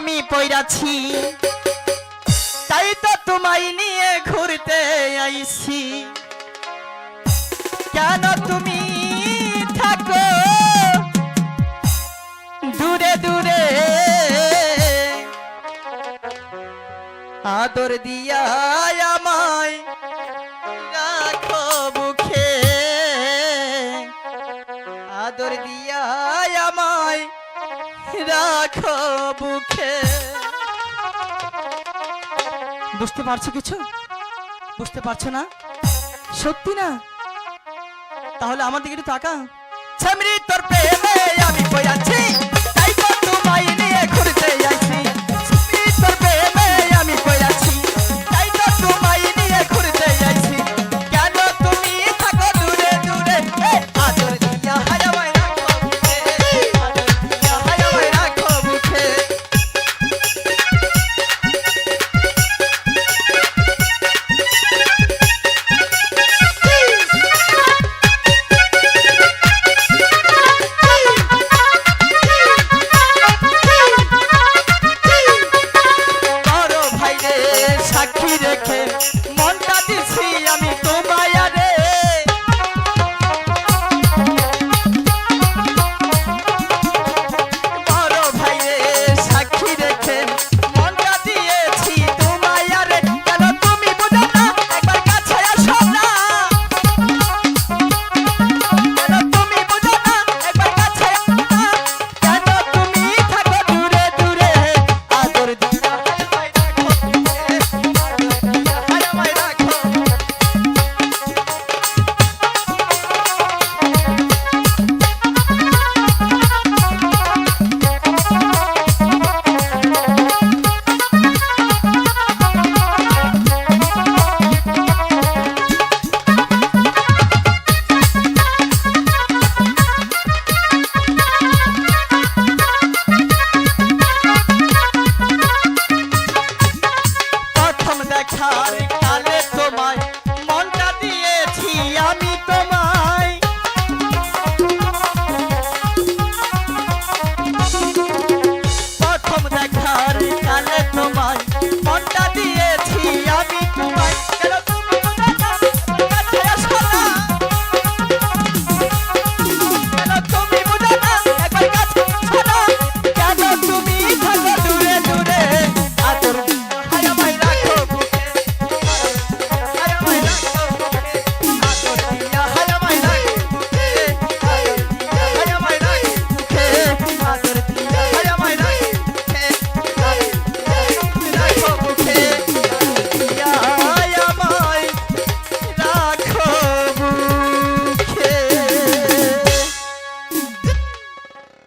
আমি পইরাছি। তাই তো তোমায় নিয়ে ঘুরতে আইছি। কেন তুমি থাকো? দূরে দূরে। আদর দিয়া আমায় রাখো বুকে আদর দিয়া আমায় রাখো বুকে বুঝতে পারছ কিছু? বুঝতে পারছ না? সত্যি না? তাহলে আমার দিকে একটু তাকা তোর আমি সাক্ষী রেখে দেখার কালে তোমায়